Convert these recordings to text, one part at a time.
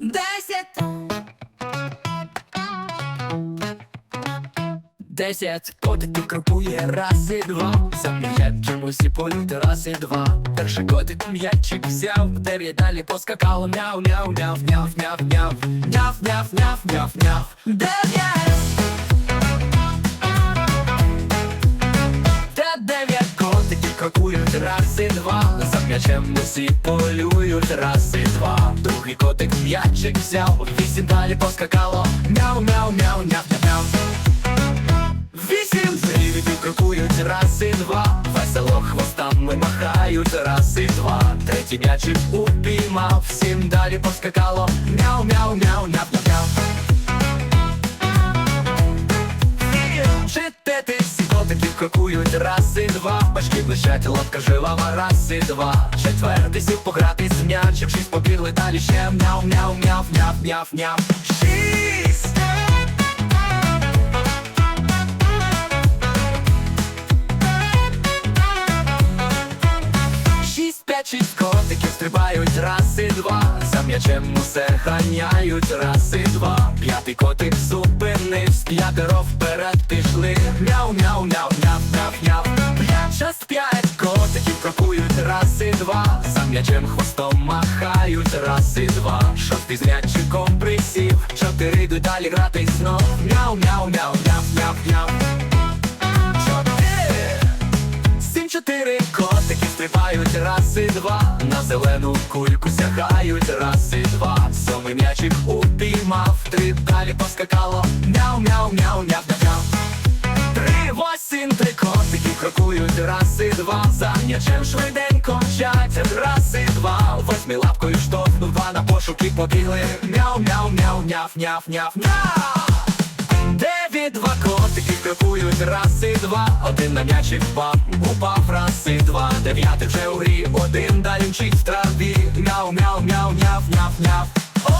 Десять. Десять котиків крокує раз і два. За м'ячем усі полюти раз і два. Перший котик м'ячик взяв. Дев'ять далі поскакало. Мяу мяу мяу мяу мяу мяу Мяу мяу мяу мяу мяу Дев'ять. Та дев'ять котиків крокують раз і два. За м'ячем усі полюють раз і два Другий котик м'ячик взяв Вісім далі поскакало. Мяу мяу мяу няв, мяу мяу. Вісім привідів крокують раз і два. Весело хвостами махають раз і два. Третій м'ячик упіймав Всім далі поскакало. Мяу мяу мяу мяу котики раз і два Башки блищать, лодка жилава раз і два. Четвертий сів пограти з м'ячем Шість побігли далі ще мяу Шість! Шість, п'ять, котиків стрибають раз і два. За м'ячем усе ганяють раз і два. П'ятий котик зупинився, п'ятеро вперед пішли м'ячем хвостом махають. Раз і два. Шостий з м'ячиком присів. Чотири йдуть далі грати знов. Мяу, мяу, мяу, мяу, мяу, мяу. Чотири. Сім чотири. Котики стрибають. Раз і два. На зелену кульку сягають. Раз і два. Сьомий м'ячик упіймав, три далі поскакало. Мяу, мяу, мяу, мяу, мяу, мяу. Три, восім, три котики крокують. Раз і два. За м'ячем швиденько лапкою штовхнув, два на пошуки побігли. Мяу, мяу, мяу, мяу, мяу, мяу, мяу Дев'ять два котики крокують раз і два. Один на м'ячик впав, упав раз і два. Дев'ятий вже у грі, один далі мчить в траві. Мяу, мяу, мяу, мяу, мяу, мяу О!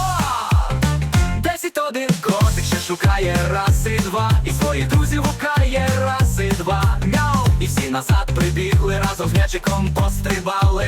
Десять один. Котик ще шукає. Раз і два. І своїх друзів гукає. Раз і два. Мяу, і всі назад прибігли. Разом з м'ячиком пострибали